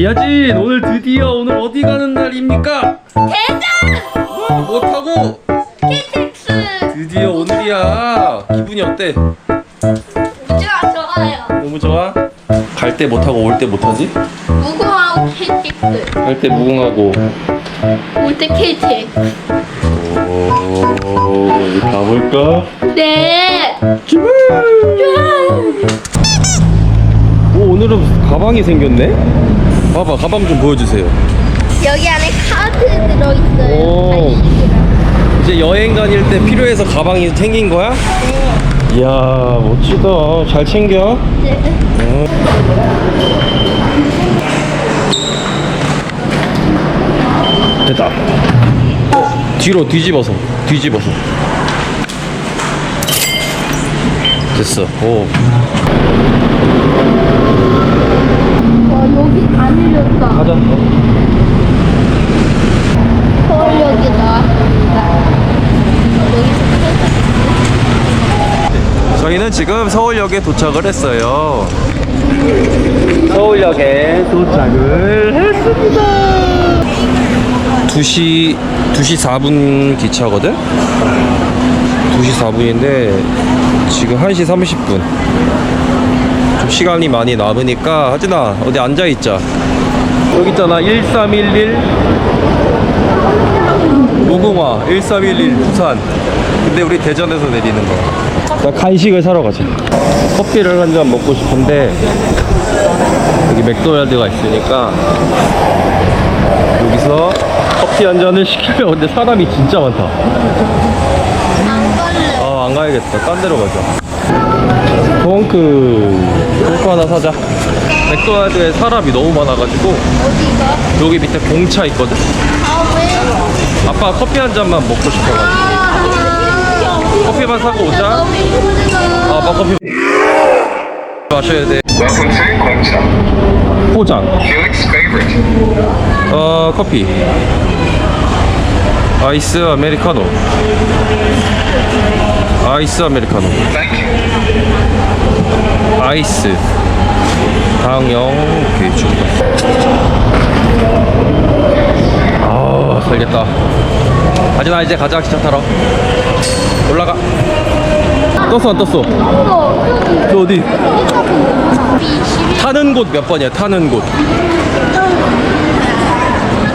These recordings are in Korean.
이하진 오늘 드디어 오늘 어디 가는 날입니까? 대전! 뭐 타고? KTX! 드디어 오늘이야 기분이 어때? 우주가 좋아요. 너무 좋아? 갈 때 못 타고 올 때 못 타지? 무궁화호 KTX. 갈 때 무궁하고 올 때 KTX. 오 가볼까? 네! 오 오늘은 가방이 생겼네? 봐봐 가방 좀 보여주세요 여기 안에 카드 들어있어요. 오. 간식이랑. 이제 여행 다닐 때 필요해서 가방이 생긴 거야? 이야 멋지다 잘 챙겨 네. 됐다 뒤로 뒤집어서 뒤집어서 됐어 오 와, 여기 다 밀렸다. 가자. 서울역에 나왔습니다. 여기서 저희는 지금 서울역에 도착을 했어요. 서울역에 도착을 했습니다. 2시 2시 4분 기차거든? 2시 4분인데 지금 1시 30분. 좀 시간이 많이 남으니까 하진아 어디 앉아있자 여기 있잖아. 1311 무궁화 1311 부산. 근데 우리 대전에서 내리는 거야 나 간식을 사러 가자. 커피를 한 잔 먹고 싶은데 여기 맥도날드가 있으니까 여기서 커피 한 잔을 시키면 근데 사람이 진짜 많다. 안 갈래. 아안 가야겠다. 딴 데로 가자 펑크 펑크 하나 사자. 맥도날드에 사람이 너무 많아가지고 어디가? 여기 밑에 공차 있거든. 아, 왜? 아빠 커피 한 잔만 먹고 싶어가지고. 아, 커피만 사고 오자. 아, 아빠 커피 마셔야 돼. Welcome to Gongcha, 포장. Favorite. 어 커피. 아이스 아메리카노. 아이스 아메리카노. Thank you. 아이스. 오케이 주고 아 살겠다. 하진아 이제 가자 기차 타러. 올라가. 떴어 안 떴어? 저 어디? 타는 곳 몇 번이야 타는 곳?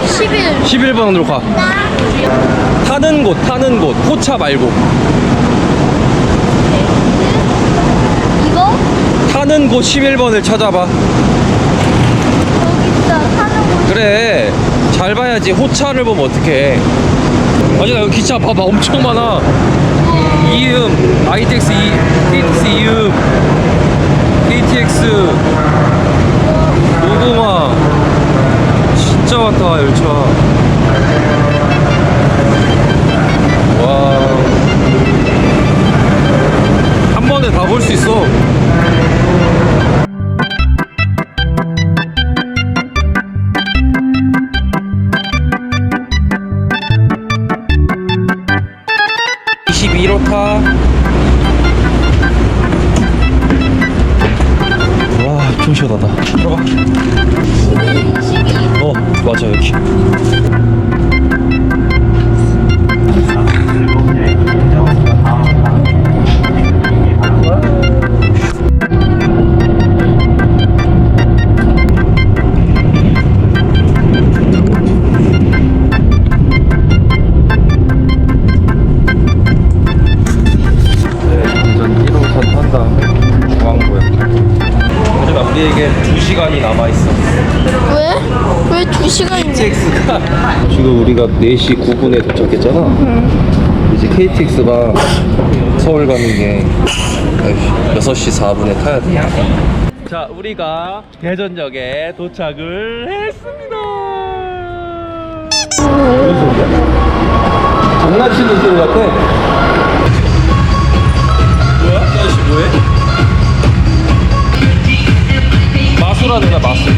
11. 11번으로 가. 타는 곳 타는 곳. 호차 말고 이거? 타는 곳 11번을 찾아봐. 여기 있다. 사는 곳. 그래 잘 봐야지. 호차를 보면 어떡해. 아니 여기 기차 봐봐. 엄청 많아. 이음 ITX 이 KTX 이음 KTX 무궁화 진짜 많다 열차 이렇다. 와, 좀 시원하다. 들어가. 어 맞아 여기. 4시 9분에 도착했잖아. 이제 KTX가 서울 가는 게 6시 4분에 타야 돼. 자, 우리가 대전역에 도착을 했습니다. 무슨 소리야? 장난치는 소리 같아. 뭐야? 이 아저씨 뭐해? 마술하는 거야, 마술.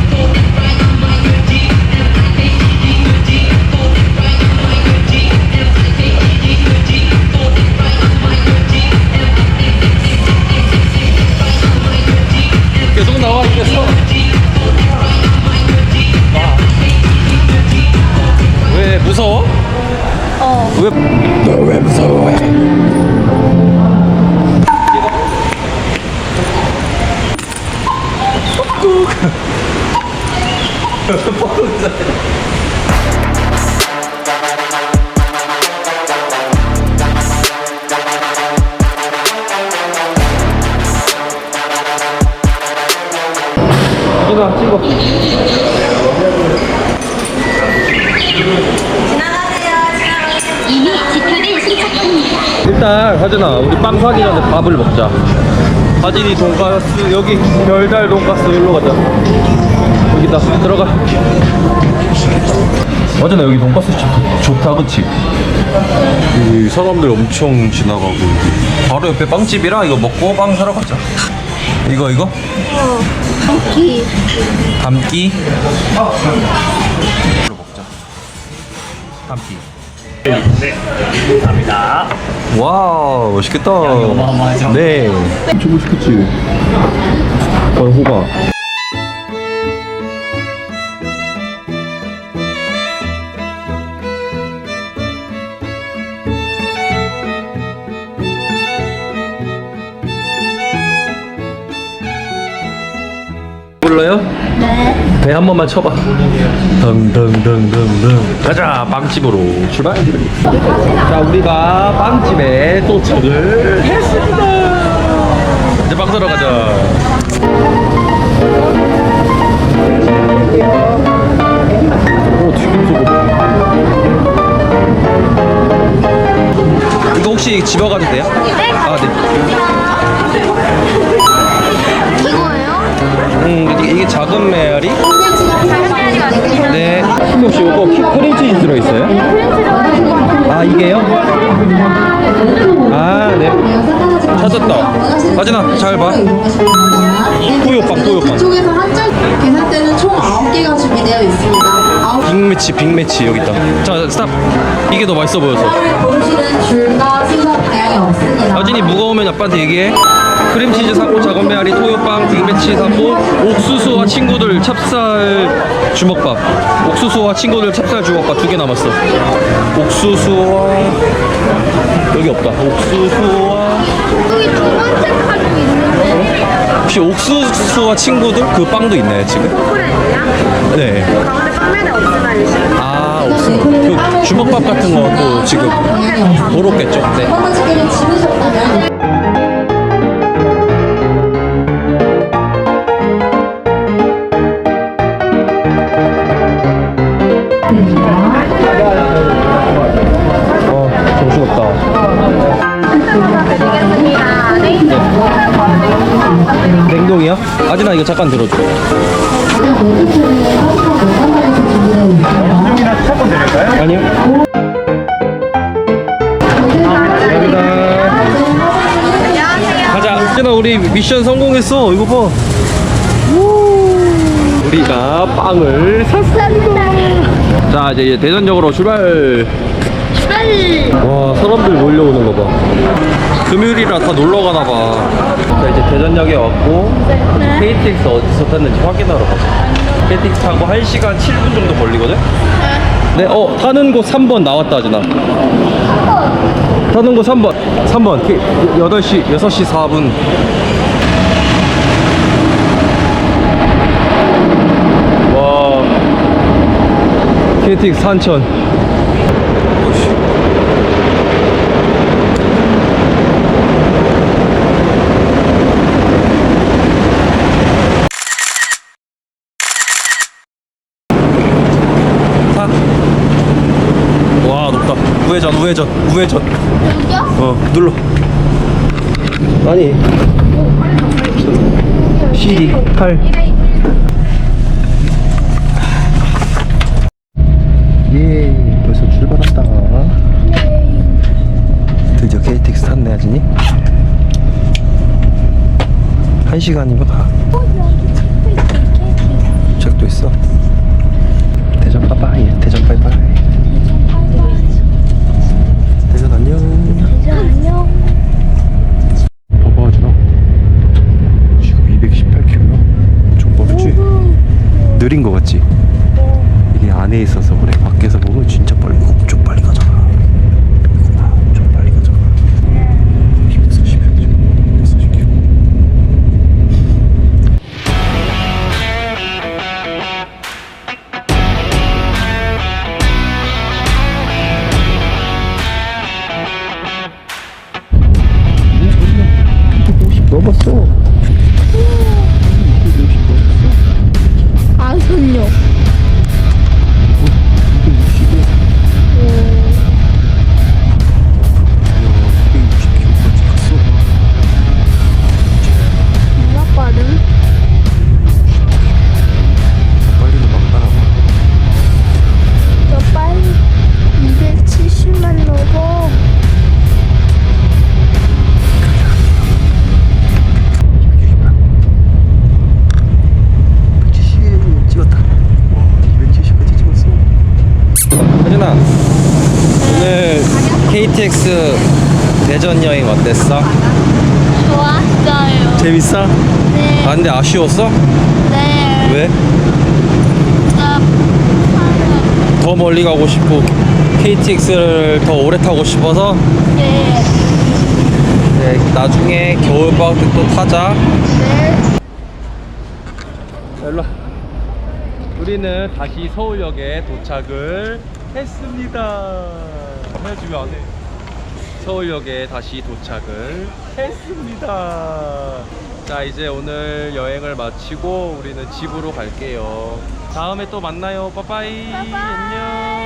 계속 나와 이래서 왜 무서워? 어왜 너 왜 무서워? 어 이미 지표를 시작합니다. 일단 하준아 우리 빵 사기 전에 밥을 먹자. 하진이 돈가스 여기 별달 돈가스 일로 가자. 여기다 들어가. 하준아 여기 돈가스 집 좋다 그치? 이 사람들 엄청 지나가고 여기. 바로 옆에 빵집이라 이거 먹고 빵 사러 가자. 이거 이거? 기. 담기? 이거 먹자 담기. 네, 감사합니다. 와 맛있겠다. 어마어마하죠? 네. 엄청 맛있겠지? 어 호가 한 번만 쳐봐. 덩덩덩덩덩. 가자 빵집으로 출발. 자 우리가 빵집에 도착을 했습니다. 이제 빵 사러 가자. 이거 혹시 집어가도 돼요? 아 네. 음 이게, 이게 작은 메아리? 네. 혹시 이거 키- 크림치즈 들어있어요? 아 이게요? 아 네. 찾았다. 하진아 잘 봐. 토요빵 토요빵. 쪽에서 한정 계산대는 총 9개가 준비되어 있습니다. 빅매치 빅매치 여기 있다. 자 스탑. 이게 더 맛있어 보여서. 아빠한테 얘기해. 크림치즈 사고 작은 메아리 토요빵 빅매치 사고 옥수수와 친구들 찹쌀 주먹밥 옥수수와 친구들 찹쌀 주먹밥 두 개 남았어 옥수수와 여기 없다 옥수수와 여기 두 번째 카드 있는데. 혹시 옥수수와 친구들 그 빵도 있나요 지금? 네. 가운데 빵면에 없으나 아 옥수수 그 주먹밥 같은 것도 지금. 그렇겠죠. 네. 어 정신없다. 냉동이요? 아진아 이거 잠깐 들어줘. 아니요. 감사합니다. 가자. 아진아 우리 미션 성공했어. 이거 봐. 우. 우리가 빵을 샀습니다. 자 이제 대전역으로 출발. 와 사람들 몰려오는 거 봐. 금요일이라 다 놀러 가나 봐. 자 이제 대전역에 왔고 KTX 어디서 탔는지 확인하러 가자. KTX 타고 1시간 7분 정도 걸리거든? 네, 어 타는 곳 3번 나왔다 아진아. 타는 곳 3번. 3번. 8시 6시 4분. 와. KTX 산천. 오씨. 타. 와 높다. 우회전 우회전 우회전. 여기요? 어 눌러. 아니. CD 8. 예, 벌써 출발한다. 드디어 KTX 탔네, 하진이. 한 시간이면 가. 어, 여기 책도 있어. 책도 있어. 대전 빠빠이, 대전 빠이빠이. 대전 안녕. 이제 안녕. 봐봐, 하진아. 지금 218km야. 좀 빠르지? 같지? 이게 안에 있어서 그래. KTX 대전 여행 어땠어? 좋았어요. 재밌어? 네. 아 근데 아쉬웠어? 네. 왜? 나더 멀리 가고 싶고 KTX를 더 오래 타고 싶어서 네. 네, 나중에 겨울방학 때 또 타자 네. 일로 와. 우리는 다시 서울역에 도착을 했습니다 해주면 안해 서울역에 다시 도착을 했습니다. 자 이제 오늘 여행을 마치고 우리는 집으로 갈게요. 다음에 또 만나요. 빠빠이. 안녕